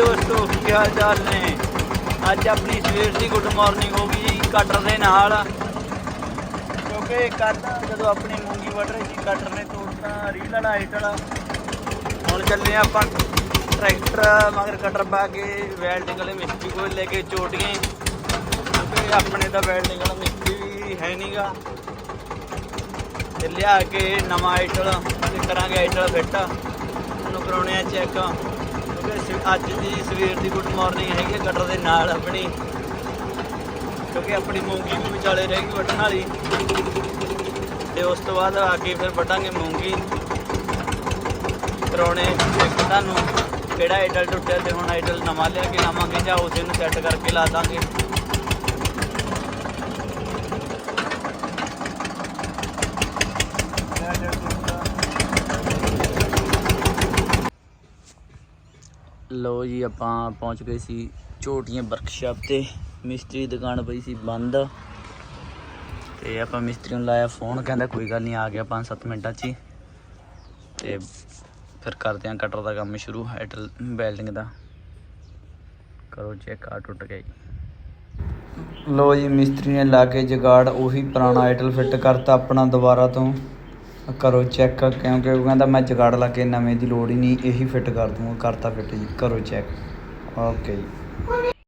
ਦੋਸਤੋ, ਕੀ ਹਾਲ ਚਾਲ ਨੇ? ਅੱਜ ਆਪਣੀ ਸਵੇਰ ਦੀ ਗੁੱਡ ਮਾਰਨਿੰਗ ਹੋ ਗਈ ਜੀ ਕਟਰ ਦੇ ਨਾਲ। ਕਿਉਂਕਿ ਕੱਲ ਜਦੋਂ ਆਪਣੀ ਮੂੰਗੀ ਵੱਢ ਰਹੀ ਸੀ ਕਟਰ ਨੇ ਤੋੜਤਾ ਰੀਲ ਵਾਲਾ ਹਾਈਟ ਵਾਲਾ। ਹੁਣ ਚੱਲੇ ਆਪਾਂ ਟਰੈਕਟਰ, ਮਗਰ ਕਟਰ ਪਾ ਕੇ ਵੈਲਡਿੰਗ ਵਾਲੇ ਮਿਸਤਰੀ ਕੋਲ ਲੈ ਕੇ ਚੋਟੀਆਂ ਕਿਉਂਕਿ ਆਪਣੇ ਤਾਂ ਵੈਲਡਿੰਗ ਵਾਲਾ ਮਿਸਤਰੀ ਵੀ ਹੈ ਨਹੀਂਗਾ ਤੇ ਲਿਆ ਕੇ ਨਵਾਂ ਆਈਟਲ ਤੇ ਕਰਾਂਗੇ ਆਈਟਲ ਫਿੱਟ। ਉਹਨੂੰ ਕਰਾਉਣੇ ਆ ਚੈੱਕ ਅੱਜ ਦੀ ਸਵੇਰ ਦੀ ਗੁੱਡ ਮਾਰਨਿੰਗ ਹੈਗੀ ਹੈ ਕਟਰ ਦੇ ਨਾਲ ਆਪਣੀ, ਕਿਉਂਕਿ ਆਪਣੀ ਮੂੰਗੀ ਵੀ ਵਿਚਾਲੇ ਰਹਿ ਗਈ ਵੱਢਣ ਵਾਲੀ। ਤੇ ਉਸ ਤੋਂ ਬਾਅਦ ਆ ਕੇ ਫਿਰ ਵੱਢਾਂਗੇ ਮੂੰਗੀ। ਕਰਾਉਣੇ ਚੈੱਕ ਤੁਹਾਨੂੰ ਕਿਹੜਾ ਆਈਡਲ ਟੁੱਟਿਆ ਤੇ ਹੁਣ ਆਈਡਲ ਨਵਾਂ ਲਿਆ ਕੇ ਲਾਵਾਂਗੇ ਜਾਂ ਉਸੇ ਨੂੰ ਸੈੱਟ ਕਰਕੇ ਲਾ ਦਾਂਗੇ। ਲਓ ਜੀ, ਆਪਾਂ ਪਹੁੰਚ ਗਏ ਸੀ ਝੋਟੀਆਂ ਵਰਕਸ਼ਾਪ ਤੇ। ਮਿਸਤਰੀ ਦੀ ਦੁਕਾਨ ਪਈ ਸੀ ਬੰਦ। ਤੇ ਆਪਾਂ ਮਿਸਤਰੀ ਨੂੰ ਲਾਇਆ ਫੋਨ ਕਹਿੰਦਾ ਕੋਈ ਗੱਲ ਨਹੀਂ ਆ ਗਿਆ 5-7 ਮਿੰਟਾਂ 'ਚ ਹੀ। ਤੇ ਫਿਰ ਕਰਦੇ ਆਂ ਕਟਰ ਦਾ ਕੰਮ ਸ਼ੁਰੂ ਹੈਡਲ ਵੈਲਡਿੰਗ ਦਾ। ਕਰੋ ਚੈੱਕ ਆ ਟੁੱਟ ਗਿਆ ਜੀ। ਲੋ ਜੀ, ਮਿਸਤਰੀ ਨੇ ਲਾ ਕੇ ਜਗਾੜ, ਉਹੀ ਪੁਰਾਣਾ ਆਈਟਲ ਫਿੱਟ ਕਰਤਾ ਆਪਣਾ ਦੁਬਾਰਾ ਤੋਂ। ਕਰੋ ਚੈੱਕ ਕਿਉਂਕਿ ਉਹ ਕਹਿੰਦਾ ਮੈਂ ਜਗਾੜ ਲਾ ਕੇ ਨਵੇਂ ਦੀ ਲੋੜ ਹੀ ਨਹੀਂ, ਇਹੀ ਫਿੱਟ ਕਰ ਦੂੰਗਾ, ਕਰਤਾ ਫਿੱਟ ਜੀ, ਕਰੋ ਚੈੱਕ ਓਕੇ ਜੀ।